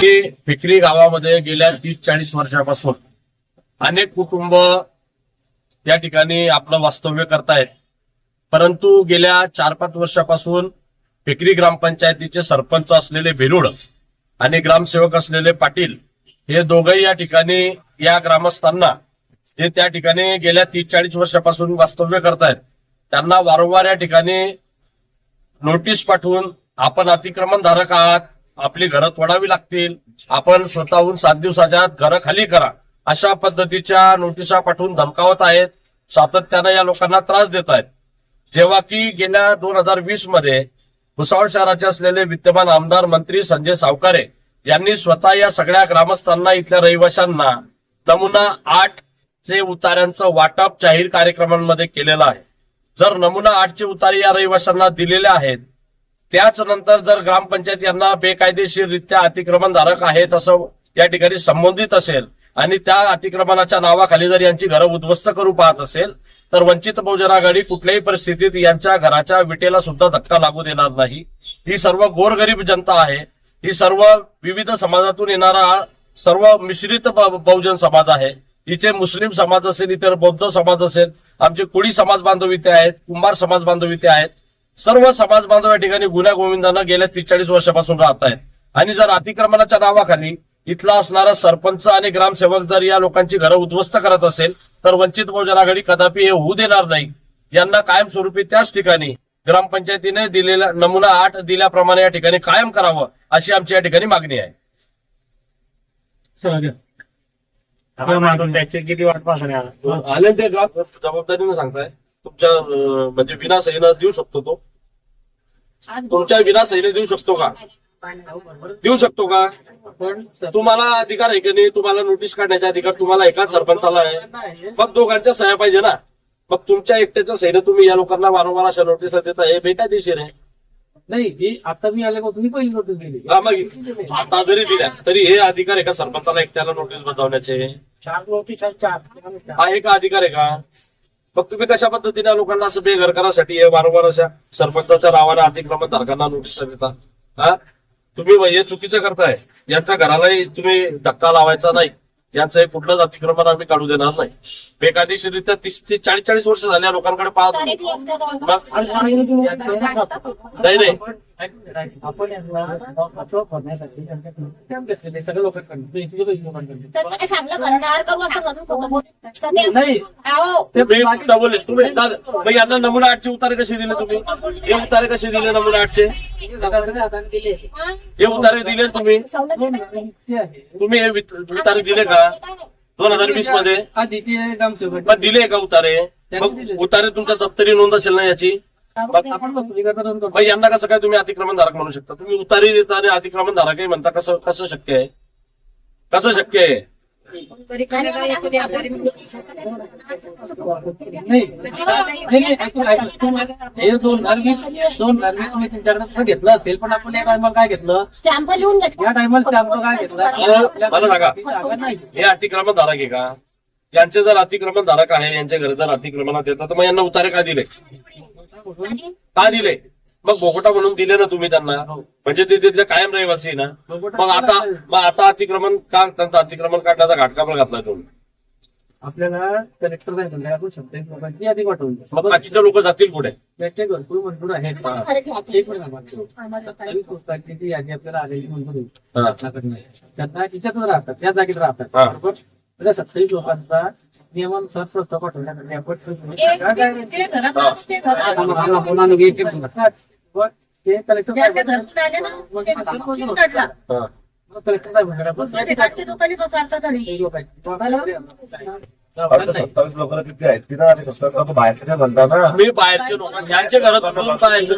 की फिक्री गावामध्ये गेल्या तीस चाळीस वर्षापासून अनेक कुटुंब या ठिकाणी आपलं वास्तव्य करतायत. परंतु गेल्या चार पाच वर्षापासून फिक्री ग्रामपंचायतीचे सरपंच असलेले भिरुड आणि ग्रामसेवक असलेले पाटील हे दोघंही या ठिकाणी या ग्रामस्थांना जे त्या ठिकाणी गेल्या तीस चाळीस वर्षापासून वास्तव्य करतायत त्यांना वारंवार या ठिकाणी नोटीस पाठवून आपण अतिक्रमणधारक आहात आपली घरं तोडावी लागतील. आपण स्वतःहून सात दिवसाच्या घरं खाली करा. अशा पद्धतीच्या नोटिसा पाठवून धमकावत आहेत. सातत्यानं या लोकांना त्रास देत आहेत. जेव्हा की गेल्या दोन हजार वीसमध्ये भुसावळ शहराचे असलेले विद्यमान आमदार मंत्री संजय सावकारे यांनी स्वतः या सगळ्या ग्रामस्थांना इथल्या रहिवाशांना नमुना आठ चे उतार्यांचं वाटप जाहीर कार्यक्रमांमध्ये केलेलं आहे. जर नमुना आठचे उतारे या रहिवाशांना दिलेले आहेत त्याच नंतर जर ग्रामपंचायत यांना बेकायदेशीररित्या अतिक्रमणधारक आहेत असं या ठिकाणी संबोधित असेल आणि त्या अतिक्रमणाच्या नावाखाली जर यांची घरं उद्ध्वस्त करू पाहत असेल तर वंचित बहुजन आघाडी कुठल्याही परिस्थितीत यांच्या घराच्या विटेला सुद्धा धक्का लागू देणार नाही. ही सर्व गोरगरीब जनता आहे. ही सर्व विविध समाजातून येणारा सर्व मिश्रित बहुजन समाज आहे. इथे मुस्लिम समाज असेल इतर बौद्ध समाज असेल आमचे कोळी समाज बांधव इथे आहेत कुंभार समाज बांधव इथे आहेत. सर्व समाज बांधव या ठिकाणी गुन्हा गोविंदानं गेल्या तीस चाळीस वर्षापासून राहत आहेत. आणि जर अतिक्रमणाच्या नावाखाली इथला असणारा सरपंच आणि ग्रामसेवक जर या लोकांची घरं उद्ध्वस्त करत असेल तर वंचित बहुजन आघाडी कदापि हे होऊ देणार नाही. यांना कायमस्वरूपी त्याच ठिकाणी ग्रामपंचायतीने दिलेला नमुना आठ दिल्याप्रमाणे या ठिकाणी कायम करावं अशी आमची या ठिकाणी मागणी आहे. मागून त्याची किती वाट पाहण्यात आले ते जबाबदारीने सांगताय. तुमच्या म्हणजे विनासहीनं देऊ शकतो तो? तुमच्या विनासहीने देऊ शकतो का? देऊ शकतो का? तुम्हाला अधिकार आहे की नाही? तुम्हाला नोटीस काढण्याचा अधिकार तुम्हाला एका सरपंचाला आहे. मग दोघांच्या सह्या पाहिजे ना. मग तुमच्या एकट्याच्या सहीने तुम्ही या लोकांना वारंवार अशा नोटीस देता हे बेकायदेशीर आहे. नाही आता मी आले का तुम्ही पहिली नोटीस दिली. हा, मग आता जरी दिल्या तरी हे अधिकार आहे का सरपंचाला एकट्याला नोटीस बजावण्याचे? चार नोटीस आहे का अधिकार आहे का? मग तुम्ही कशा पद्धतीने लोकांना असं बेघर करासाठी हे वारंवार अशा सरपंचाच्या नावाने अतिक्रमण धारकांना नोटीस देता? हा? तुम्ही हे चुकीचं करताय. यांच्या घरालाही तुम्ही धक्का लावायचा नाही. यांचं हे कुठलंच अतिक्रमण आम्ही काढू देणार नाही. बेकायदेशीररित्या तीस ते चाळीस चाळीस वर्ष झाल्या लोकांकडे पाहत नाही. नाही आपण यांना नाही डबल तुम्ही यांना नमुना आठचे उतारे कसे दिले तुम्ही? हे उतारे कसे दिले नमुना आठचे? हे उतारे दिले तुम्ही? तुम्ही हे उतारे दिले का? दोन हजार वीसमध्ये? दिले का उतारे? मग उतारे तुमच्या दप्तरी नोंद असेल ना याची? मग यांना कसं काय तुम्ही अतिक्रमण धारक म्हणू शकता? तुम्ही उतारी देता आणि अतिक्रमण धारकही म्हणता. कसं कसं शक्य आहे? कसं शक्य आहे? हे दोन मी तुमच्याकडे घेतलं असेल पण आपण या टायमाला काय घेतलं? स्टॅम्प लिहून घेतला. या टायमाला स्टॅम्प काय घेतलं? मला- मला सांगा. हे अतिक्रमण धारक आहे का? यांचे जर अतिक्रमण धारक आहे यांच्या घरी जर अतिक्रमणात येतात तर मग यांना उतारे का दिले? का दिले मग बोगोटा म्हणून दिले ना तुम्ही त्यांना म्हणजे ते तिथले कायम रहिवासी ना मग आता मग आता अतिक्रमण का त्यांचं अतिक्रमण काढण्याचा घाटकापळ घातला तुम्ही आपल्याला कलेक्टर नाही म्हणलं आपण शब्द लोकांची यादी पाठवून. मग बाकीचे लोक जातील पुढे त्याचे भरपूर मंजूर आहेत. सत्तावीस पुस्तकांची यादी आपल्याला आलेली मंजूर आहे. हा. त्यांना तिच्यातच राहतात त्या जागेत राहतात. बरोबर त्या सत्तावीस लोकांचा नियमानुसार प्रस्ताव ते कलेक्टर सत्तावीस लोकांना तिथे आहेत. की ना सत्तावीस लोक बाहेरचे ते म्हणता ना. मी बाहेरचे लोक. यांच्या घरात बाहेरचे